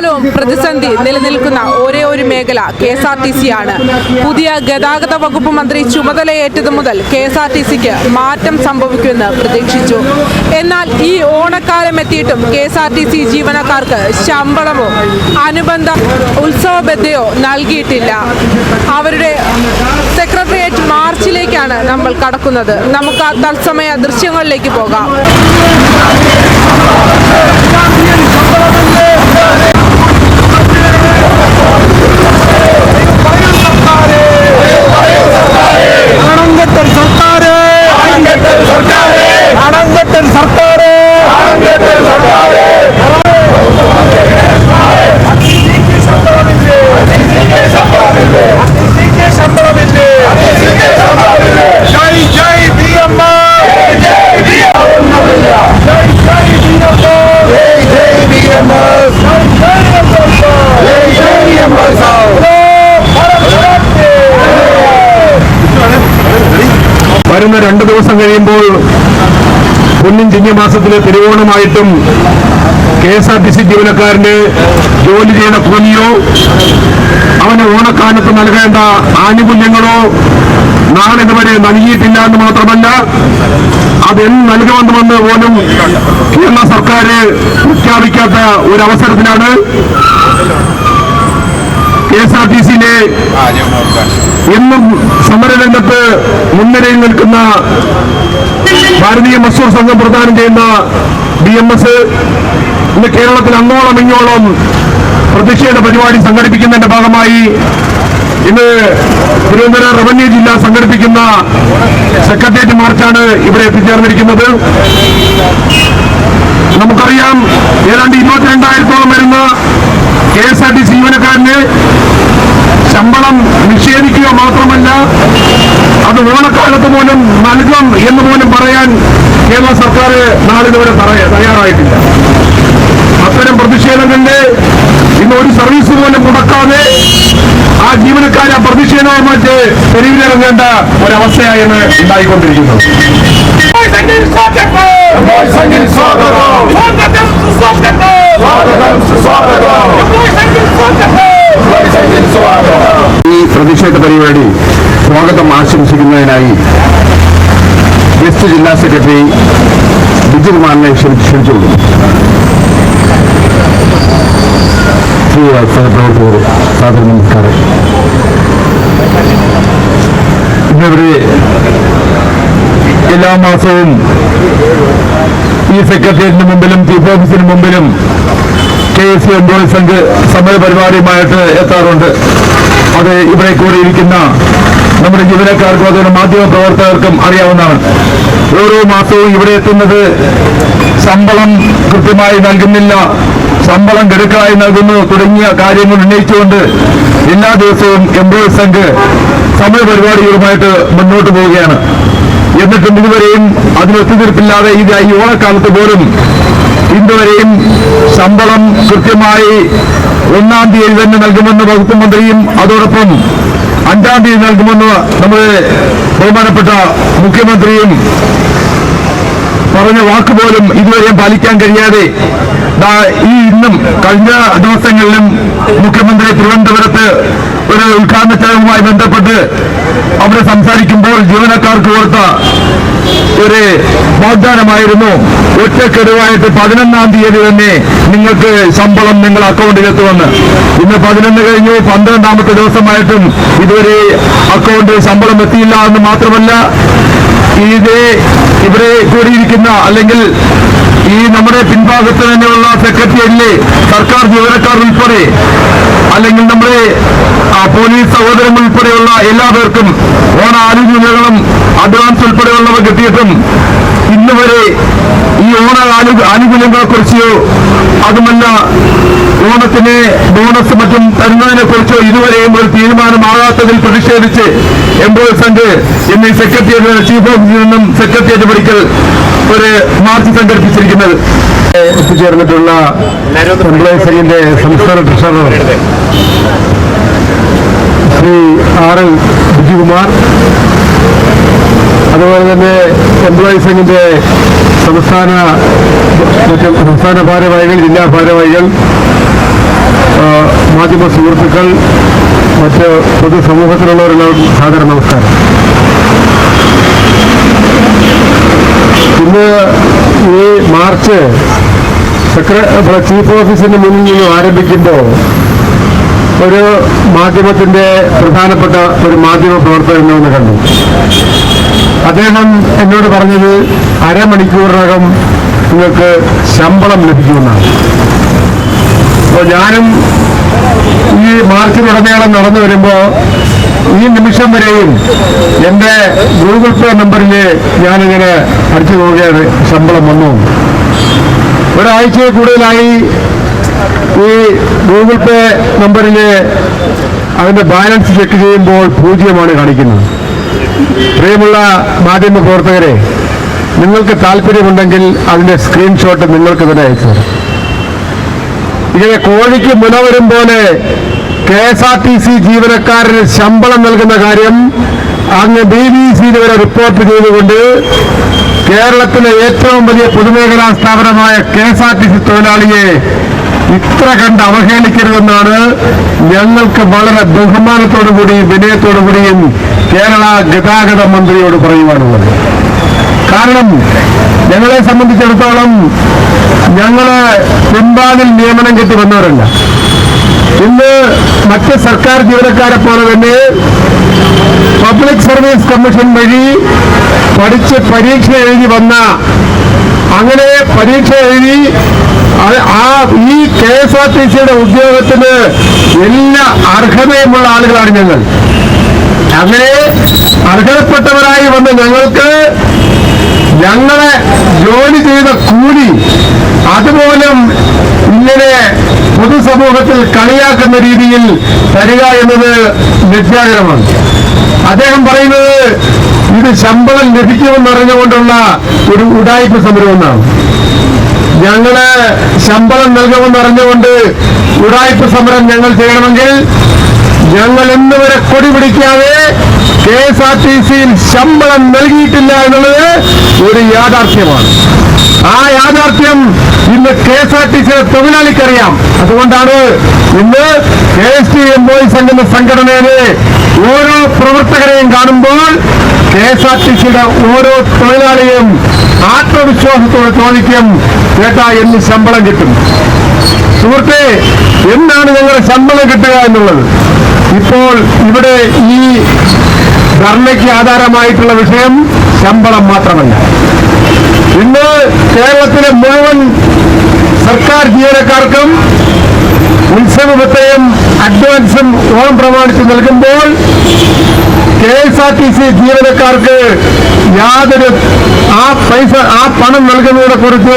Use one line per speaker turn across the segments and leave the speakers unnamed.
കാലവും പ്രതിസന്ധി നിലനിൽക്കുന്ന ഒരേ ഒരു മേഖല K S R T C ആണ്. പുതിയ ഗതാഗത വകുപ്പ് മന്ത്രി ചുമതലയേറ്റത് മുതൽ കെ എസ് ആർ ടി സിക്ക് മാറ്റം സംഭവിക്കുമെന്ന് പ്രതീക്ഷിച്ചു. എന്നാൽ ഈ ഓണക്കാലം എത്തിയിട്ടും K S R T C ജീവനക്കാർക്ക് ശമ്പളമോ അനുബന്ധ ഉത്സവ ബദ്ധയോ നൽകിയിട്ടില്ല. അവരുടെ സെക്രട്ടേറിയറ്റ് മാർച്ചിലേക്കാണ് നമ്മൾ കടക്കുന്നത്. നമുക്ക് ആ തത്സമയ ദൃശ്യങ്ങളിലേക്ക് പോകാം.
രണ്ട് ദിവസം കഴിയുമ്പോൾ പൊന്നിൻ ചിങ്ങമാസത്തിലെ തിരുവോണമായിട്ടും K S R T C ജീവനക്കാരന് ജോലി ചെയ്യുന്ന കൂലിയോ അവന് ഓണക്കാലത്ത് നൽകേണ്ട ആനുകൂല്യങ്ങളോ നാളിതുവരെ നൽകിയിട്ടില്ല എന്ന് മാത്രമല്ല അതെന്ന് നൽകുമെന്ന് പോലും കേരള സർക്കാർ പ്രഖ്യാപിക്കാത്ത ഒരു അവസരത്തിലാണ് കെ എസ് ആർ ടി സിയിലെ എന്നും സമരരംഗത്ത് മുൻനിരയിൽ നിൽക്കുന്ന ഭാരതീയ മസൂർ സംഘം പ്രദാനം ചെയ്യുന്ന ബി എം എസ് ഇന്ന് കേരളത്തിൽ അങ്ങോളം ഇങ്ങോളം പ്രതിഷേധ പരിപാടി സംഘടിപ്പിക്കുന്നതിന്റെ ഭാഗമായി ഇന്ന് തിരുവനന്തപുരം റവന്യൂ ജില്ല സംഘടിപ്പിക്കുന്ന സെക്രട്ടേറിയറ്റ് മാർച്ചാണ് ഇവിടെ എത്തിച്ചേർന്നിരിക്കുന്നത്. നമുക്കറിയാം ഏതാണ്ട് ഇരുപത്തിരണ്ടായിരത്തോളം വരുന്ന K S R T C ജീവനക്കാരന് ശമ്പളം നിഷേധിക്കുക മാത്രമല്ല അത് ഓണക്കാലത്ത് പോലും നൽകും എന്ന് പോലും പറയാൻ കേരള സർക്കാർ നാളിതുവരെ തയ്യാറായിട്ടില്ല. അത്തരം പ്രതിഷേധങ്ങളുടെ ഇന്ന് ഒരു സർവീസ് പോലും മുടക്കാതെ ആ ജീവനക്കാരെ ആ പ്രതിഷേധവും മറ്റ് തെരുവിലിറങ്ങേണ്ട ഒരവസ്ഥയാണ് ഉണ്ടായിക്കൊണ്ടിരിക്കുന്നത്. ഈ പ്രതിഷേധ പരിപാടി സ്വാഗതം ആശംസിക്കുന്നതിനായി വെസ്റ്റ് ജില്ലാ സെക്രട്ടറി ബിജു കുമാറിനെ ക്ഷണിച്ചു എല്ലാ മാസവും ഈ സെക്രട്ടേറിയറ്റിന് മുമ്പിലും ചീഫ് ഓഫീസിന് മുമ്പിലും K S C employee Sangh സമര പരിപാടിയുമായിട്ട് എത്താറുണ്ട്. അത് ഇവിടെ കൂടിയിരിക്കുന്ന നമ്മുടെ ജീവനക്കാർക്കും അതുപോലെ മാധ്യമ പ്രവർത്തകർക്കും അറിയാവുന്നതാണ്. ഓരോ മാസവും ഇവിടെ എത്തുന്നത് ശമ്പളം കൃത്യമായി നൽകുന്നില്ല. ശമ്പളം ഗഡുക്കളായി നൽകുന്നു. തുടങ്ങിയ കാര്യങ്ങൾ ഉന്നയിച്ചുകൊണ്ട് എല്ലാ ദിവസവും എംപ്ലോയി സംഘ് സമര പരിപാടികളുമായിട്ട് മുന്നോട്ട് പോവുകയാണ്. എന്നിട്ടും ഇതുവരെയും അതിനൊത്തുതീർപ്പില്ലാതെ ഇത് ഈ ഓണക്കാലത്ത് പോലും ഇന്നുവരെയും ശമ്പളം കൃത്യമായി ഒന്നാം തീയതി തന്നെ നൽകുമെന്ന് വകുപ്പ് മന്ത്രിയും അതോടൊപ്പം അഞ്ചാം തീയതി നൽകുമെന്ന് നമ്മുടെ ബഹുമാനപ്പെട്ട മുഖ്യമന്ത്രിയും പറഞ്ഞ വാക്കുപോലും ഇതുവരെയും പാലിക്കാൻ കഴിയാതെ ഈ ഇന്നും കഴിഞ്ഞ ദിവസങ്ങളിലും മുഖ്യമന്ത്രി തിരുവനന്തപുരത്ത് ഒരു ഉദ്ഘാടന ചടങ്ങുമായി ബന്ധപ്പെട്ട് അവിടെ സംസാരിക്കുമ്പോൾ ജീവനക്കാർക്ക് കൊടുത്ത ഒരു വാഗ്ദാനമായിരുന്നു. ഒറ്റക്കെടുവായിട്ട് പതിനൊന്നാം തീയതി തന്നെ നിങ്ങൾക്ക് ശമ്പളം നിങ്ങൾ അക്കൗണ്ടിൽ എത്തുമെന്ന് ഇന്ന് പതിനൊന്ന് കഴിഞ്ഞു പന്ത്രണ്ടാമത്തെ ദിവസമായിട്ടും ഇതുവരെ അക്കൗണ്ടിൽ ശമ്പളം എത്തിയില്ല എന്ന് മാത്രമല്ല ഇതേ ഇവിടെ കൂടിയിരിക്കുന്ന അല്ലെങ്കിൽ ഈ നമ്മുടെ പിൻഭാഗത്ത് തന്നെയുള്ള സെക്രട്ടറിയറ്റിലെ സർക്കാർ ജീവനക്കാർ ഉൾപ്പെടെ അല്ലെങ്കിൽ നമ്മുടെ പോലീസ് സഹോദരം ഉൾപ്പെടെയുള്ള എല്ലാ പേർക്കും ഓണ ആനുകൂല്യങ്ങളും അഡ്വാൻസ് ഉൾപ്പെടെയുള്ളവ കിട്ടിയിട്ടും ഇന്ന് വരെ ഈ ഓണ ആനുകൂല്യങ്ങളെക്കുറിച്ചോ അതുമല്ല ഓണത്തിന് ബോണസ് മറ്റും തരുന്നതിനെക്കുറിച്ചോ ഇതുവരെയും ഒരു തീരുമാനമാകാത്തതിൽ പ്രതിഷേധിച്ച് എംപ്ലോയി സംഘ് ഇന്ന് ഈ സെക്രട്ടേറിയറ്റ് ചീഫ് ഓഫീസിൽ നിന്നും സെക്രട്ടേറിയറ്റ് പഠിക്കൽ ഒരു മാർച്ച് സംഘടിപ്പിച്ചിരിക്കുന്നത്. എത്തിച്ചേർന്നിട്ടുള്ള എംപ്ലോയി സംഘിന്റെ സംസ്ഥാന treasurer. Shri R L Bijukumar അതുപോലെ തന്നെ എംപ്ലോയീസ് സംഘിന്റെ സംസ്ഥാന സംസ്ഥാന ഭാരവാഹികൾ ജില്ലാ ഭാരവാഹികൾ
മാധ്യമ സുഹൃത്തുക്കൾ മറ്റ് പൊതുസമൂഹത്തിലുള്ളവരെല്ലാം സാദര നമസ്കാരം. ഇന്ന് ഈ മാർച്ച് സെക്രട്ടറി ചീഫ് ഓഫീസിന് മുന്നിൽ നിന്ന് ആരംഭിക്കുമ്പോൾ ഒരു മാധ്യമത്തിന്റെ പ്രധാനപ്പെട്ട ഒരു മാധ്യമ ഒന്ന് കണ്ടു. അദ്ദേഹം എന്നോട് പറഞ്ഞത് അരമണിക്കൂറിനകം നിങ്ങൾക്ക് ശമ്പളം ലഭിക്കുമെന്നാണ്. അപ്പോൾ ഞാനും ഈ മാർച്ചിലുടനീളം നടന്നു വരുമ്പോൾ ഈ നിമിഷം വരെയും എന്റെ ഗൂഗിൾ പേ നമ്പറിൽ ഞാനിങ്ങനെ അടിച്ചു നോക്കിയാണ് ശമ്പളം വന്നു. ഒരാഴ്ചയിൽ കൂടുതലായി ഈ ഗൂഗിൾ പേ നമ്പറിൽ അതിന്റെ ബാലൻസ് ചെക്ക് ചെയ്യുമ്പോൾ പൂജ്യമാണ് കാണിക്കുന്നത്. പ്രിയമുള്ള മാധ്യമ പ്രവർത്തകരെ നിങ്ങൾക്ക് താല്പര്യമുണ്ടെങ്കിൽ അതിന്റെ സ്ക്രീൻഷോട്ട് നിങ്ങൾക്ക് തന്നെ അയച്ചു ഇങ്ങനെ കോഴിക്ക് മുന വരും പോലെ K S R T C ജീവനക്കാരന് ശമ്പളം നൽകുന്ന കാര്യം അങ്ങ് ബി ബി സിയിൽ വരെ റിപ്പോർട്ട് ചെയ്തുകൊണ്ട് കേരളത്തിലെ ഏറ്റവും വലിയ പൊതുമേഖലാ സ്ഥാപനമായ K S R T C തൊഴിലാളിയെ ഇത്ര കണ്ട് അവഹേളിക്കരുതെന്നാണ് ഞങ്ങൾക്ക് വളരെ ബഹുമാനത്തോടു കൂടിയും വിനയത്തോടു കൂടിയും കേരള ഗതാഗത മന്ത്രിയോട് പറയുവാനുള്ളത്. കാരണം ഞങ്ങളെ സംബന്ധിച്ചിടത്തോളം ഞങ്ങൾ പിൻവാതിൽ നിയമനം കിട്ടി വന്നവരല്ല. ഇന്ന് മറ്റ് സർക്കാർ ജീവനക്കാരെ പോലെ തന്നെ പബ്ലിക് സർവീസ് കമ്മീഷൻ വഴി പഠിച്ച് പരീക്ഷ എഴുതി വന്ന അങ്ങനെ പരീക്ഷ എഴുതി ആ ഈ കെ എസ് ആർ ടി സിയുടെ ഉദ്യോഗത്തിന് എല്ലാ അർഹതയുമുള്ള ആളുകളാണ് ഞങ്ങൾ. അങ്ങനെ അർഹതപ്പെട്ടവരായി വന്ന് ഞങ്ങൾക്ക് ഞങ്ങളെ ജോലി ചെയ്ത കൂലി അതുപോലും ഇങ്ങനെ പൊതുസമൂഹത്തിൽ കളിയാക്കുന്ന രീതിയിൽ തരിക എന്നത് ലജ്ജാകരമാണ് അദ്ദേഹം പറയുന്നത് ഇത് ശമ്പളം ലഭിക്കുമെന്നറിഞ്ഞുകൊണ്ടുള്ള ഒരു ഉടായ്പ സമരമെന്നാണ് ഞങ്ങൾ ശമ്പളം നൽകുമെന്ന് അറിഞ്ഞുകൊണ്ട് ഉടായ്പ സമരം ഞങ്ങൾ ചെയ്യണമെങ്കിൽ ഞങ്ങൾ ഇന്ന് വരെ കൊടി പിടിക്കാതെ കെ എസ് ആർ ടി സിയിൽ ശമ്പളം നൽകിയിട്ടില്ല എന്നുള്ളത് ഒരു യാഥാർത്ഥ്യമാണ്. ആ യാഥാർത്ഥ്യം ഇന്ന് കെ എസ് ആർ ടി സിയുടെ തൊഴിലാളിക്കറിയാം. അതുകൊണ്ടാണ് ഇന്ന് കെ എസ് ടി എംപ്ലോയീസ് എന്ന സംഘടനയിലെ ഓരോ പ്രവർത്തകരെയും കാണുമ്പോൾ കെ എസ് ആർ ടി സിയുടെ ഓരോ തൊഴിലാളിയും ആത്മവിശ്വാസത്തോടെ ചോദിക്കും ചേട്ടാ എന്ന് ശമ്പളം കിട്ടും. സുഹൃത്തെ എന്നാണ് ഞങ്ങളുടെ ശമ്പളം കിട്ടുക എന്നുള്ളത്? ഇപ്പോൾ ഇവിടെ ഈ ധർണയ്ക്ക് ആധാരമായിട്ടുള്ള വിഷയം ശമ്പളം മാത്രമല്ല. ഇന്ന് കേരളത്തിലെ മുഴുവൻ സർക്കാർ ജീവനക്കാർക്കും ഉത്സവത്തെയും അഡ്വാൻസും ഓണം പ്രമാണിച്ച് നൽകുമ്പോൾ K S R T C ജീവനക്കാർക്ക് യാതൊരു ആ പൈസ ആ പണം നൽകുന്നതിനെ കുറിച്ച്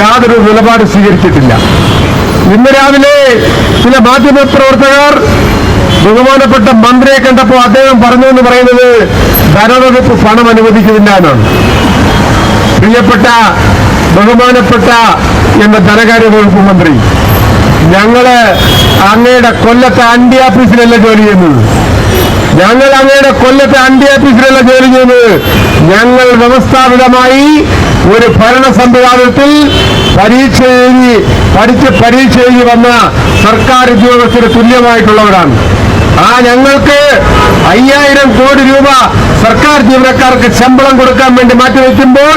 യാതൊരു നിലപാട് സ്വീകരിച്ചിട്ടില്ല. ഇന്ന് രാവിലെ ചില മാധ്യമപ്രവർത്തകർ ബഹുമാനപ്പെട്ട മന്ത്രിയെ കണ്ടപ്പോൾ അദ്ദേഹം പറഞ്ഞു എന്ന് പറയുന്നത് ധനവകുപ്പ് പണം അനുവദിക്കുന്നില്ല എന്നാണ്. പ്രിയപ്പെട്ട ബഹുമാനപ്പെട്ട എന്ന ധനകാര്യ വകുപ്പ് മന്ത്രി ഞങ്ങൾ അങ്ങയുടെ കൊല്ലത്തെ അണ്ടി ഓഫീസിലല്ല ജോലി ചെയ്യുന്നത്? ഞങ്ങൾ അങ്ങയുടെ കൊല്ലത്തെ അണ്ടി ഓഫീസിലല്ല ജോലി ചെയ്യുന്നത് ഞങ്ങൾ വ്യവസ്ഥാപിതമായി ഒരു ഭരണ സംവിധാനത്തിൽ പരീക്ഷ എഴുതി പഠിച്ച് പരീക്ഷ എഴുതി വന്ന സർക്കാർ ഉദ്യോഗസ്ഥര് തുല്യമായിട്ടുള്ളവരാണ്. ആ ഞങ്ങൾക്ക് അയ്യായിരം കോടി രൂപ സർക്കാർ ജീവനക്കാർക്ക് ശമ്പളം കൊടുക്കാൻ വേണ്ടി മാറ്റിവെക്കുമ്പോൾ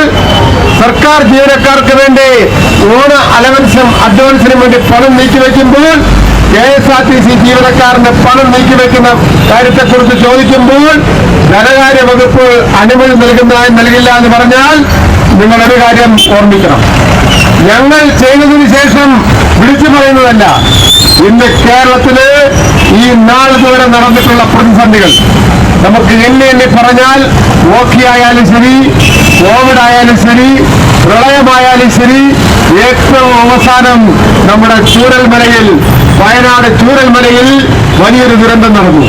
സർക്കാർ ജീവനക്കാർക്ക് വേണ്ടി ഓണ അലവൻസും അഡ്വാൻസിനും വേണ്ടി പണം നീക്കിവെക്കുമ്പോൾ K S R T C ജീവനക്കാരന് പണം നീക്കിവെക്കുന്ന കാര്യത്തെക്കുറിച്ച് ചോദിക്കുമ്പോൾ ധനകാര്യ വകുപ്പ് അനുമതി നൽകുന്നതായി നൽകില്ല എന്ന് പറഞ്ഞാൽ നിങ്ങൾ ഒരു കാര്യം ഓർമ്മിക്കണം. ഞങ്ങൾ ചെയ്തതിന് ശേഷം വിളിച്ചു പറയുന്നതല്ല ഇന്ന് കേരളത്തിൽ ഈ നാളിതുവരെ നടന്നിട്ടുള്ള പ്രതിസന്ധികൾ. നമുക്ക് എണ്ണി എണ്ണി പറഞ്ഞാൽ ഓഖി ആയാലും ശരി കോവിഡ് ആയാലും ശരി പ്രളയമായാലും ശരി ഏറ്റവും അവസാനം നമ്മുടെ ചൂരൽമലയിൽ വയനാട് ചൂരൽമലയിൽ വലിയൊരു ദുരന്തം നടന്നു.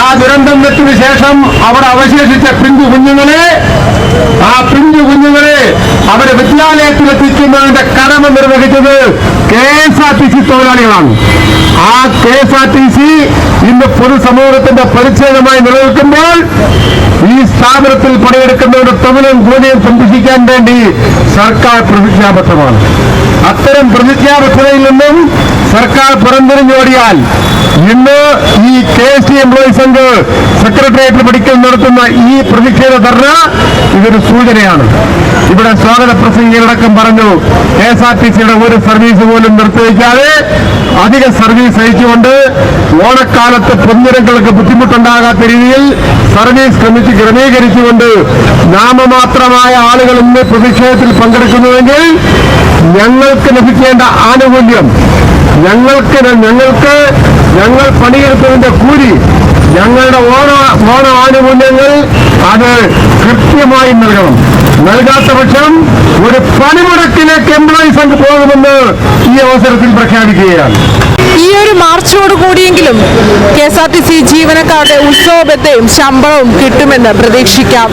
ആ ദുരന്തം വെച്ചതിന് ശേഷം അവിടെ അവശേഷിച്ച പിഞ്ചു കുഞ്ഞുങ്ങളെ ആ പിഞ്ചു കുഞ്ഞുങ്ങളെ അവരെ വിദ്യാലയത്തിൽ എത്തിക്കുന്നതിന്റെ കടമ നിർവഹിച്ചത് K S R T C തൊഴിലാളികളാണ്. ആ K S R T C ഇന്ന് പൊതുസമൂഹത്തിന്റെ പരിച്ഛേദമായി നിലനിൽക്കുമ്പോൾ ഈ സ്ഥാപനത്തിൽ പണിയെടുക്കുന്നവരുടെ തൊഴിലും കൂലിയും സംരക്ഷിക്കാൻ വേണ്ടി സർക്കാർ പ്രതിജ്ഞാബദ്ധമാണ്. അത്തരം പ്രതിജ്ഞാബദ്ധതയിൽ നിന്നും സർക്കാർ പുറംതിരിഞ്ഞോടിയാൽ ഇന്ന് ഈ K S T employees Sangh സെക്രട്ടേറിയറ്റിൽ പഠിക്കൽ നടത്തുന്ന ഈ പ്രതിഷേധ ധർണ ഇതൊരു സൂചനയാണ്. ഇവിടെ സ്വാഗത പ്രസംഗികളടക്കം പറഞ്ഞു കെ എസ് ആർ ടി സിയുടെ ഒരു സർവീസ് പോലും നിർത്തിവെക്കാതെ അധിക സർവീസ് അയച്ചുകൊണ്ട് ഓണക്കാലത്ത് പൊതുജനങ്ങൾക്ക് ബുദ്ധിമുട്ടുണ്ടാകാത്ത രീതിയിൽ സർവീസ് കമ്മിറ്റി ക്രമീകരിച്ചുകൊണ്ട് നാമമാത്രമായ ആളുകൾ ഇന്ന് പ്രതിഷേധത്തിൽ പങ്കെടുക്കുന്നുവെങ്കിൽ ഞങ്ങൾക്ക് ലഭിക്കേണ്ട ആനുകൂല്യം ഞങ്ങൾക്ക് ഞങ്ങൾക്ക് ഞങ്ങൾ പണിയെടുത്തതിന്റെ കൂലി ഞങ്ങളുടെ ഓണ ഓണ ആനുകൂല്യങ്ങൾ അത് കൃത്യമായി നൽകണം. നൽകാത്ത പക്ഷം ഒരു പണിമുടക്കിലേക്ക് എംപ്ലോയീസ് അങ്ങ് പോകുമെന്ന് ഈ അവസരത്തിൽ പ്രഖ്യാപിക്കുകയാണ്.
ഈ ഒരു മാർച്ചോട് കൂടിയെങ്കിലും K S R T C ജീവനക്കാരുടെ ഉത്സവബദ്ധയും ശമ്പളവും കിട്ടുമെന്ന് പ്രതീക്ഷിക്കാം.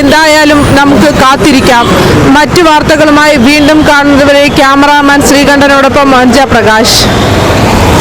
എന്തായാലും നമുക്ക് കാത്തിരിക്കാം. മറ്റു വാർത്തകളുമായി വീണ്ടും കാണുന്നതുവരെ ക്യാമറാമാൻ ശ്രീകണ്ഠനോടൊപ്പം മഞ്ജ പ്രകാശ്.